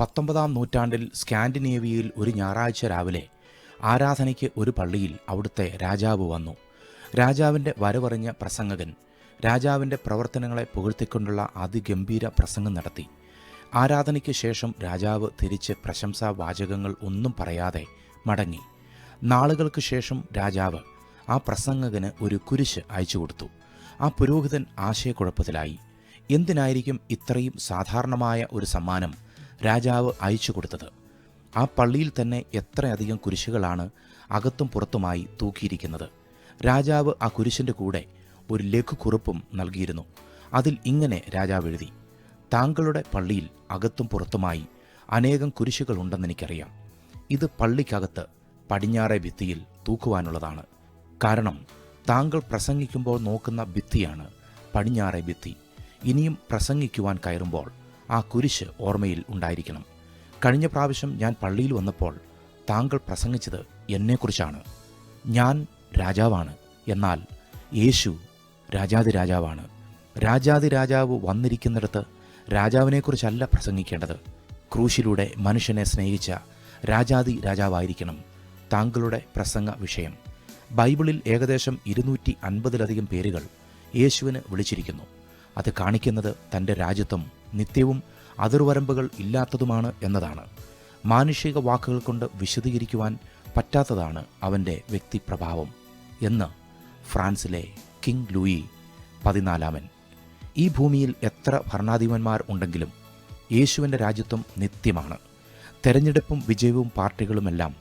പത്തൊമ്പതാം നൂറ്റാണ്ടിൽ സ്കാൻഡിനേവിയയിൽ ഒരു ഞായറാഴ്ച രാവിലെ ആരാധനയ്ക്ക് ഒരു പള്ളിയിൽ അവിടുത്തെ രാജാവ് വന്നു. രാജാവിന്റെ വരവറിഞ്ഞ പ്രസംഗകൻ രാജാവിന്റെ പ്രവർത്തനങ്ങളെ പുകഴ്ത്തിക്കൊണ്ടുള്ള അതിഗംഭീര പ്രസംഗം നടത്തി. ആരാധനയ്ക്ക് ശേഷം രാജാവ് തിരിച്ച് പ്രശംസാ വാചകങ്ങൾ ഒന്നും പറയാതെ മടങ്ങി. നാളുകൾക്ക് ശേഷം രാജാവ് ആ പ്രസംഗകന് ഒരു കുരിശ് അയച്ചു കൊടുത്തു. ആ പുരോഹിതൻ ആശയക്കുഴപ്പത്തിലായി. എന്തിനായിരിക്കും ഇത്രയും സാധാരണമായ ഒരു സമ്മാനം രാജാവ് അയച്ചു കൊടുത്തത്. ആ പള്ളിയിൽ തന്നെ എത്രയധികം കുരിശുകളാണ് അകത്തും പുറത്തുമായി തൂക്കിയിരിക്കുന്നത്. രാജാവ് ആ കുരിശിന്റെ കൂടെ ഒരു ലഘുക്കുറിപ്പും നൽകിയിരുന്നു. അതിൽ ഇങ്ങനെ രാജാവ് എഴുതി താങ്കളുടെ പള്ളിയിൽ അകത്തും പുറത്തുമായി അനേകം കുരിശുകൾ കുരിശുകളുണ്ടെന്നെനിക്കറിയാം ഇത് പള്ളിക്കകത്ത് പടിഞ്ഞാറെ ഭിത്തിയിൽ തൂക്കുവാനുള്ളതാണ്. കാരണം താങ്കൾ പ്രസംഗിക്കുമ്പോൾ നോക്കുന്ന ഭിത്തിയാണ് പടിഞ്ഞാറെ ഭിത്തി. ഇനിയും പ്രസംഗിക്കുവാൻ കയറുമ്പോൾ ആ കുരിശ് ഓർമ്മയിൽ ഉണ്ടായിരിക്കണം. കഴിഞ്ഞ പ്രാവശ്യം ഞാൻ പള്ളിയിൽ വന്നപ്പോൾ താങ്കൾ പ്രസംഗിച്ചത് എന്നെക്കുറിച്ചാണ്. ഞാൻ രാജാവാണ്. എന്നാൽ യേശു രാജാതി രാജാവാണ്. രാജാതി രാജാവ് വന്നിരിക്കുന്നിടത്ത് രാജാവിനെക്കുറിച്ചല്ല പ്രസംഗിക്കേണ്ടത്. ക്രൂശിലൂടെ മനുഷ്യനെ സ്നേഹിച്ച രാജാതി രാജാവായിരിക്കണം താങ്കളുടെ പ്രസംഗ വിഷയം. ബൈബിളിൽ ഏകദേശം ഇരുന്നൂറ്റി അൻപതിലധികം പേരുകൾ യേശുവിന് വിളിച്ചിരിക്കുന്നു. അത് കാണിക്കുന്നത് തന്റെ രാജ്യത്വം നിത്യവും അതിർവരമ്പുകൾ ഇല്ലാത്തതുമാണ് എന്നതാണ്. മാനുഷിക വാക്കുകൾ കൊണ്ട് വിശദീകരിക്കുവാൻ പറ്റാത്തതാണ് അവന്റെ വ്യക്തിപ്രഭാവം എന്ന് ഫ്രാൻസിലെ കിങ് ലൂയി പതിനാലാമൻ. ഈ ഭൂമിയിൽ എത്ര ഭരണാധിപന്മാർ ഉണ്ടെങ്കിലും യേശുവിന്റെ രാജ്യത്വം നിത്യമാണ്. തെരഞ്ഞെടുപ്പും വിജയവും പാർട്ടികളുമെല്ലാം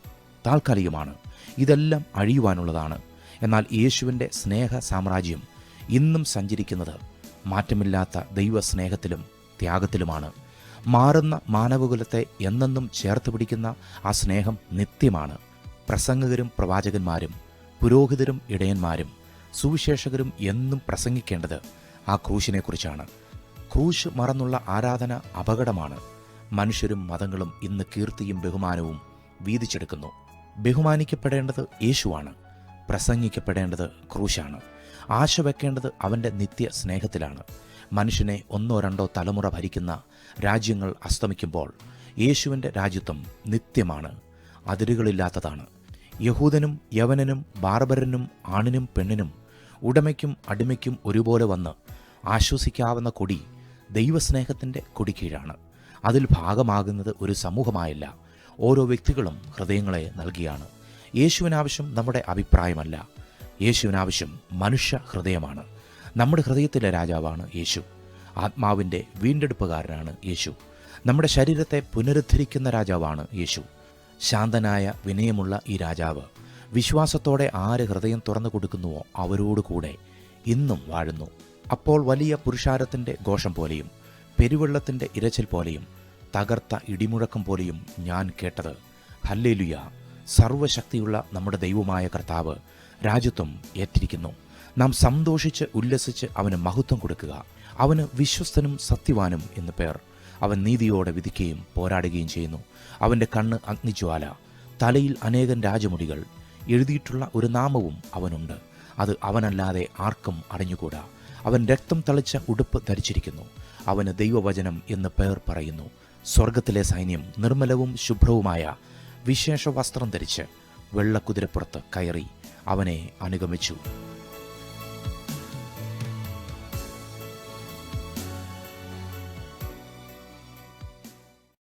താൽക്കാലികമാണ്. ഇതെല്ലാം അഴിയുവാനുള്ളതാണ്. എന്നാൽ യേശുവിന്റെ സ്നേഹ സാമ്രാജ്യം ഇന്നും സഞ്ചരിക്കുന്നത് മാറ്റമില്ലാത്ത ദൈവസ്നേഹത്തിലും ത്യാഗത്തിലുമാണ്. മാറുന്ന മാനവകുലത്തെ എന്നെന്നും ചേർത്ത് പിടിക്കുന്ന ആ സ്നേഹം നിത്യമാണ്. പ്രസംഗകരും പ്രവാചകന്മാരും പുരോഹിതരും ഇടയന്മാരും സുവിശേഷകരും എന്നും പ്രസംഗിക്കേണ്ടത് ആ ക്രൂശിനെക്കുറിച്ചാണ്. ക്രൂശ് മറന്നുള്ള ആരാധന അപകടമാണ്. മനുഷ്യരും മതങ്ങളും ഇന്ന് കീർത്തിയും ബഹുമാനവും വീതിച്ചെടുക്കുന്നു. ബഹുമാനിക്കപ്പെടേണ്ടത് യേശുവാണ്. പ്രസംഗിക്കപ്പെടേണ്ടത് ക്രൂശാണ്. ആശ വെക്കേണ്ടത് അവന്റെ നിത്യ സ്നേഹത്തിലാണ് മനുഷ്യനെ ഒന്നോ രണ്ടോ തലമുറ ഭരിക്കുന്ന രാജ്യങ്ങൾ അസ്തമിക്കുമ്പോൾ യേശുവിന്റെ രാജ്യത്വം നിത്യമാണ് അതിരുകളില്ലാത്തതാണ്. യഹൂദനും യവനനും ബാർബരനും ആണിനും പെണ്ണിനും ഉടമയ്ക്കും അടിമയ്ക്കും ഒരുപോലെ വന്ന് ആശ്വസിക്കാവുന്ന കൊടി ദൈവസ്നേഹത്തിന്റെ കൊടിക്കീഴാണ്. അതിൽ ഭാഗമാകുന്നത് ഒരു സമൂഹമായല്ല ഓരോ വ്യക്തികളും ഹൃദയങ്ങളെ നൽകിയാണ്. യേശുവിനാവശ്യം നമ്മുടെ അഭിപ്രായമല്ല. യേശുവിനാവശ്യം മനുഷ്യ ഹൃദയമാണ്. നമ്മുടെ ഹൃദയത്തിലെ രാജാവാണ് യേശു. ആത്മാവിന്റെ വീണ്ടെടുപ്പുകാരനാണ് യേശു. നമ്മുടെ ശരീരത്തെ പുനരുദ്ധരിക്കുന്ന രാജാവാണ് യേശു. ശാന്തനായ വിനയമുള്ള ഈ രാജാവ് വിശ്വാസത്തോടെ ആര് ഹൃദയം തുറന്നു കൊടുക്കുന്നുവോ അവരോട് കൂടെ ഇന്നും വാഴുന്നു. അപ്പോൾ വലിയ പുരുഷാരത്തിന്റെ ഘോഷം പോലെയും പെരുവെള്ളത്തിന്റെ ഇരച്ചിൽ പോലെയും തകർത്ത ഇടിമുഴക്കം പോലെയും ഞാൻ കേട്ടത്. ഹല്ലേലുയ. സർവശക്തിയുള്ള നമ്മുടെ ദൈവമായ കർത്താവ് രാജ്യത്വം ഏറ്റിരിക്കുന്നു. നാം സന്തോഷിച്ച് ഉല്ലസിച്ച് അവന് മഹത്വം കൊടുക്കുക. അവന് വിശ്വസ്തനും സത്യവാനും എന്ന് പേർ. അവൻ നീതിയോടെ വിധിക്കുകയും പോരാടുകയും ചെയ്യുന്നു. അവന്റെ കണ്ണ് അഗ്നിജ്വാല. തലയിൽ അനേകം രാജമുടികൾ. എഴുതിയിട്ടുള്ള ഒരു നാമവും അവനുണ്ട്. അത് അവനല്ലാതെ ആർക്കും അറിഞ്ഞുകൂടാ. അവൻ രക്തം തളിച്ച ഉടുപ്പ് ധരിച്ചിരിക്കുന്നു. അവന് ദൈവവചനം എന്ന് പേർ പറയുന്നു. സ്വർഗത്തിലെ സൈന്യം നിർമ്മലവും ശുഭ്രവുമായ വിശേഷ വസ്ത്രം ധരിച്ച് വെള്ളക്കുതിരപ്പുറത്ത് കയറി അവനെ അനുഗമിച്ചു.